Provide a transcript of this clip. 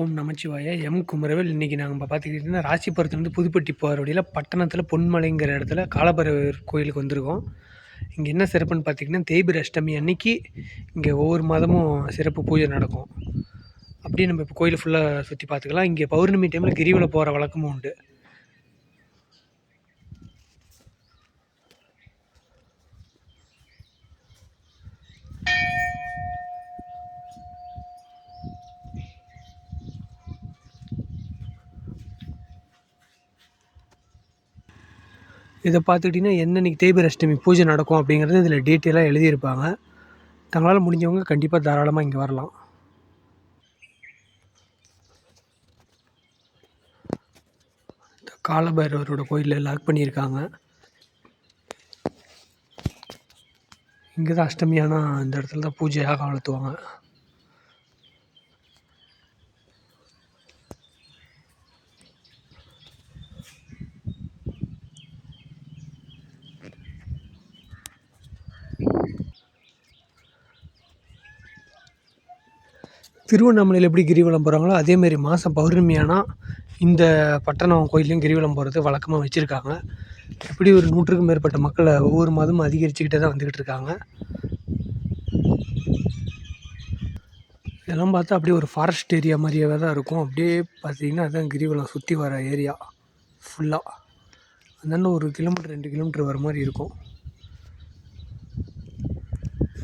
ஓம் நமச்சிவாய. M Kumaravel. இன்றைக்கி நாங்கள் பார்த்துக்கிட்டிங்கன்னா ராசிபுரத்துலேருந்து புதுப்பட்டி போகிற வழியில் பட்டணத்தில் பொன்மலைங்கிற இடத்துல காலபைரவர் கோயிலுக்கு வந்திருக்கோம். இங்கே என்ன சிறப்புன்னு பார்த்தீங்கன்னா தேய்பிர அஷ்டமி அன்னைக்கு இங்கே ஒவ்வொரு மாதமும் சிறப்பு பூஜை நடக்கும். அப்படியே நம்ம இப்போ கோயில் ஃபுல்லாக சுற்றி பார்த்துக்கலாம் இங்கே பௌர்ணமி டைமில் கிரிவலம் போகிற வழக்கமும் உண்டு. இதை பார்த்துக்கிட்டிங்கன்னா என்னன்னைக்கு தேய்பிர அஷ்டமி பூஜை நடக்கும் அப்படிங்கிறது இதில் டீட்டெயிலாக எழுதியிருப்பாங்க. தங்களால் முடிஞ்சவங்க கண்டிப்பாக தாராளமாக இங்கே வரலாம். இந்த காலபைரவரோட கோயிலில் லாக் பண்ணியிருக்காங்க. இங்கே தான் அஷ்டமி ஆனால் இந்த இடத்துல தான் பூஜையாக வளர்த்துவாங்க திருவண்ணாமலையில் எப்படி கிரிவலம் போகிறாங்களோ அதேமாரி மாதம் பௌர்ணமியானால் இந்த பட்டணம் கோயிலையும் கிரிவலம் போகிறது வழக்கமாக வச்சுருக்காங்க. இப்படி ஒரு நூற்றுக்கும் மேற்பட்ட மக்களை ஒவ்வொரு மாதமும் அதிகரிச்சுக்கிட்டே தான் வந்துக்கிட்டு இருக்காங்க. இதெல்லாம் பார்த்தா அப்படியே ஒரு ஃபாரஸ்ட் ஏரியா மாதிரியாகவே தான் இருக்கும். அப்படியே பார்த்தீங்கன்னா அதுதான் கிரிவலம் சுற்றி வர ஏரியா ஃபுல்லாக அந்தாண்ட ஒரு கிலோமீட்டர் ரெண்டு கிலோமீட்டர் வர மாதிரி இருக்கும்.